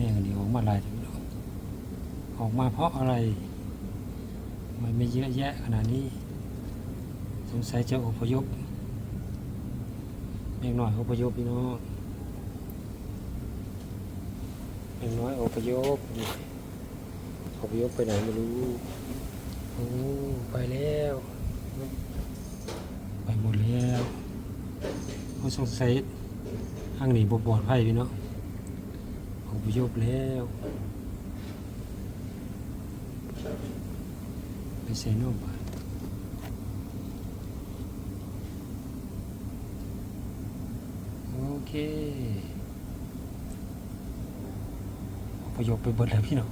แม่งอันนี้ออกมาหลายทีแล้วออกมาเพราะอะไร มันไม่เยอะแยะขนาดนี้ สงสัยจะอพยพแม่งน้อยอพยพพี่น้องแม่งน้อยอพยพอพยพไปไหนไม่รู้โอ้ไปแล้วไปหมดแล้วเขาสงสัยห้างหนี้บ่ปลอดภัยพี่เนาะ อพยพแล้วไปเซโนบาโอเคอพยพไปเบดแล้วพี่น้อง